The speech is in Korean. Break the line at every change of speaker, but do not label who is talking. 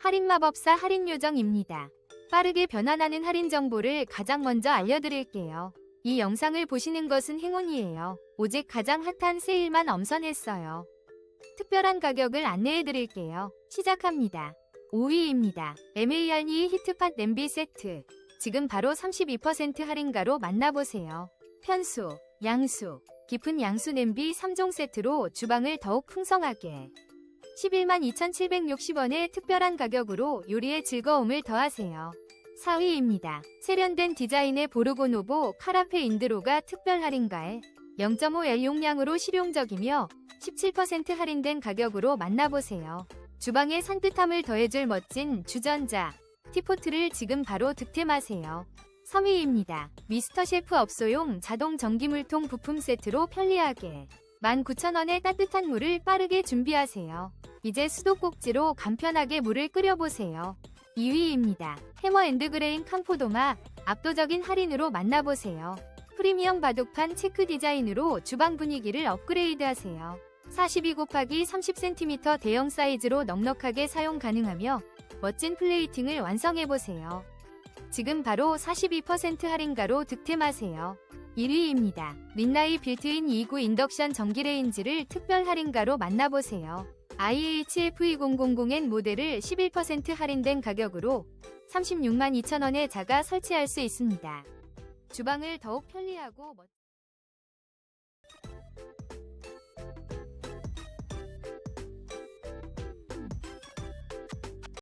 할인마법사 할인요정입니다. 빠르게 변환하는 할인 정보를 가장 먼저 알려드릴게요. 이 영상을 보시는 것은 행운이에요. 오직 가장 핫한 세일만 엄선했어요. 특별한 가격을 안내해드릴게요. 시작합니다. 5위입니다. MAR니 히트팟 냄비 세트. 지금 바로 32% 할인가로 만나보세요. 편수, 양수, 깊은 양수 냄비 3종 세트로 주방을 더욱 풍성하게. 11만 2,760원의 특별한 가격으로 요리의 즐거움을 더하세요. 4위입니다. 세련된 디자인의 보르고노보 카라페 인드로가 특별 할인가에 0.5L 용량으로 실용적이며 17% 할인된 가격으로 만나보세요. 주방의 산뜻함을 더해줄 멋진 주전자 티포트를 지금 바로 득템하세요. 3위입니다. 미스터 셰프 업소용 자동 전기물통 부품 세트로 편리하게 19,000원의 따뜻한 물을 빠르게 준비하세요. 이제 수도꼭지로 간편하게 물을 끓여보세요. 2위입니다. 해머앤드그레인 캄포도마 압도적인 할인으로 만나보세요. 프리미엄 바둑판 체크 디자인으로 주방 분위기를 업그레이드하세요. 42 곱하기 30cm 대형 사이즈로 넉넉하게 사용 가능하며 멋진 플레이팅을 완성해보세요. 지금 바로 42% 할인가로 득템하세요. 1위입니다. 린나이 빌트인 29 인덕션 전기레인지를 특별 할인가로 만나보세요. IHF2000N 모델을 11% 할인된 가격으로 36만 2천원에 자가 설치할 수 있습니다. 주방을 더욱 편리하고 멋